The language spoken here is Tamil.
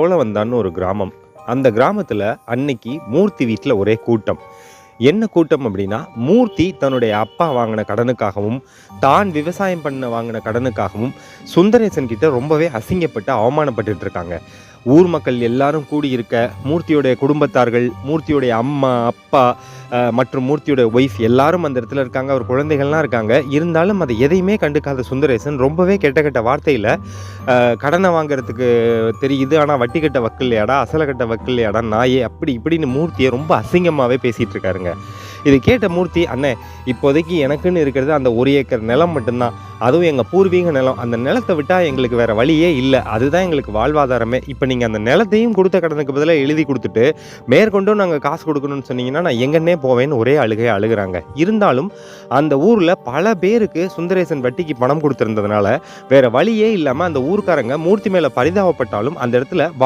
சோழவந்தான்னு ஒரு கிராமம். அந்த கிராமத்தில் அன்னைக்கு மூர்த்தி வீட்டில் ஒரே கூட்டம். என்ன கூட்டம் அப்படின்னா மூர்த்தி தன்னுடைய அப்பா வாங்கின கடனுக்காகவும் தான் விவசாயம் பண்ண வாங்கின கடனுக்காகவும் சுந்தரேசன் கிட்ட ரொம்பவே அசிங்கப்பட்டு அவமானப்பட்டுட்டு இருக்காங்க. ஊர் மக்கள் எல்லாரும் கூடியிருக்க மூர்த்தியுடைய குடும்பத்தார்கள் மூர்த்தியுடைய அம்மா அப்பா மற்றும் மூர்த்தியுடைய ஒய்ஃப் எல்லாரும் அந்த இடத்துல இருக்காங்க. அவர் குழந்தைகள்லாம் இருக்காங்க. இருந்தாலும் அதை எதையுமே கண்டுக்காத சுந்தரேசன் ரொம்பவே கெட்ட கெட்ட வார்த்தையில் கடனை வாங்குறதுக்கு தெரியுது. ஆனால் வட்டி கட்ட வக்கில்லையாடா அசலை கட்ட வக்கில்லையாடா நாயே அப்படி இப்படின்னு மூர்த்தியை ரொம்ப அசிங்கமாகவே பேசிகிட்டு இருக்காருங்க. இது கேட்ட மூர்த்தி அண்ணே இப்போதைக்கு எனக்குன்னு இருக்கிறது அந்த ஒரு ஏக்கர் நிலம் மட்டும்தான். அதுவும் எங்கள் பூர்வீக நிலம். அந்த நிலத்தை விட்டால் எங்களுக்கு வேறு வழியே இல்லை. அதுதான் எங்களுக்கு வாழ்வாதாரமே. இப்போ நீங்கள் அந்த நிலத்தையும் கொடுத்த கடனுக்கு பதிலாக எழுதி கொடுத்துட்டு மேற்கொண்டும் நாங்கள் காசு கொடுக்கணும்னு சொன்னீங்கன்னா நான் எங்கன்னே போவேன்னு ஒரே அழுகையை அழுகுறாங்க. இருந்தாலும் அந்த ஊரில் பல பேருக்கு சுந்தரேசன் வட்டிக்கு பணம் கொடுத்துருந்ததுனால வேறு வழியே இல்லாமல் அந்த ஊர்க்காரங்க மூர்த்தி மேலே பரிதாபப்பட்டாலும் அந்த இடத்துல வா